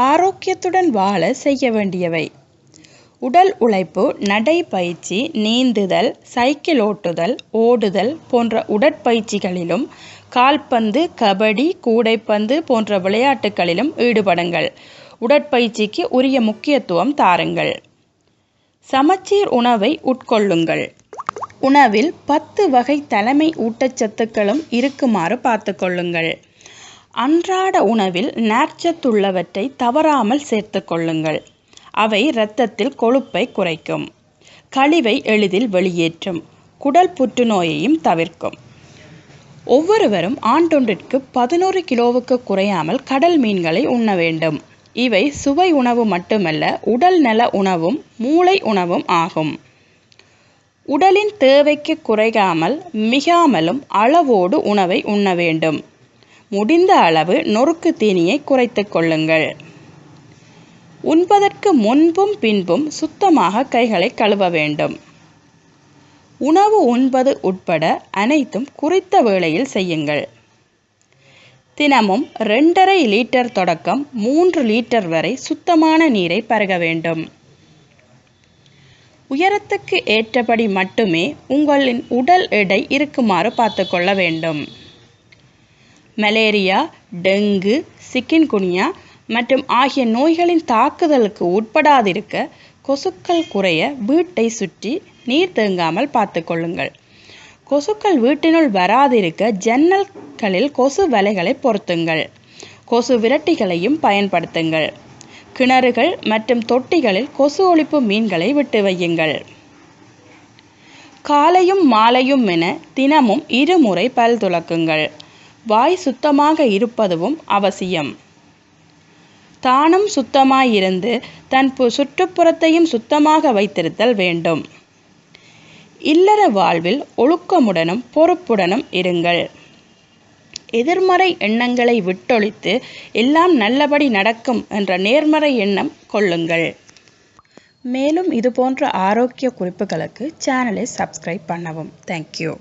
ஆரோக்கியத்துடன் வாழ செய்ய வேண்டியவை. உடல் உழைப்பு நடைப்பயிற்சி நீந்துதல் சைக்கிள் ஓட்டுதல் ஓடுதல் போன்ற உடற்பயிற்சிகளிலும் கால்பந்து கபடி கூடைப்பந்து போன்ற விளையாட்டுகளிலும் ஈடுபடுங்கள். உடற்பயிற்சிக்கு உரிய முக்கியத்துவம் தாருங்கள். சமச்சீர் உணவை உட்கொள்ளுங்கள். உணவில் பத்து வகை தலைமை ஊட்டச்சத்துக்களும் இருக்குமாறு பார்த்துக்கொள்ளுங்கள் அன்றாட உணவில் நார்ச்சத்துள்ளவற்றை தவறாமல் சேர்த்து கொள்ளுங்கள். அவை இரத்தத்தில் கொழுப்பை குறைக்கும். கழிவை எளிதில் வெளியேற்றும். குடல் புற்றுநோயையும் தவிர்க்கும். ஒவ்வொருவரும் ஆண்டொன்றிற்கு பதினோரு கிலோவுக்கு குறையாமல் கடல் மீன்களை உண்ண வேண்டும். இவை சுவை உணவு மட்டுமல்ல உடல் நல உணவும் மூளை உணவும் ஆகும். உடலின் தேவைக்கு குறையாமல் மிகாமலும் அளவோடு உணவை உண்ண வேண்டும். முடிந்த அளவு நொறுக்கு தீனியை குறைத்து கொள்ளுங்கள். உண்பதற்கு முன்பும் பின்பும் சுத்தமாக கைகளை கழுவ வேண்டும். உணவு உண்பது உட்பட அனைத்தும் குறித்த வேளையில் செய்யுங்கள். தினமும் ரெண்டரை லிட்டர் தொடக்கம் மூன்று லிட்டர் வரை சுத்தமான நீரை பருக வேண்டும். உயரத்துக்கு ஏற்றபடி மட்டுமே உங்களின் உடல் எடை இருக்குமாறு பார்த்து கொள்ள வேண்டும். மலேரியா டெங்கு சிக்கின்குனியா மற்றும் ஆகிய நோய்களின் தாக்குதலுக்கு உட்படாதிருக்க கொசுக்கள் குறைய வீட்டை சுற்றி நீர் தேங்காமல் பார்த்து கொள்ளுங்கள். கொசுக்கள் வீட்டினுள் வராதிருக்க ஜன்னல்களில் கொசு வலைகளை பொருத்துங்கள். கொசு விரட்டிகளையும் பயன்படுத்துங்கள். கிணறுகள் மற்றும் தொட்டிகளில் கொசு ஒழிப்பு மீன்களை விட்டு வையுங்கள். காலையும் மாலையும் என தினமும் இருமுறை பல் துலக்குங்கள். வாய் சுத்தமாக இருப்பதுவும் அவசியம். தானும் சுத்தமாயிருந்து தன் சுற்றுப்புறத்தையும் சுத்தமாக வைத்திருத்தல் வேண்டும். இல்லற வாழ்வில் ஒழுக்கமுடனும் பொறுப்புடனும் இருங்கள். எதிர்மறை எண்ணங்களை விட்டொழித்து எல்லாம் நல்லபடி நடக்கும் என்ற நேர்மறை எண்ணம் கொள்ளுங்கள். மேலும் இதுபோன்ற ஆரோக்கிய குறிப்புகளுக்கு சேனலை சப்ஸ்கிரைப் பண்ணவும். தேங்க்யூ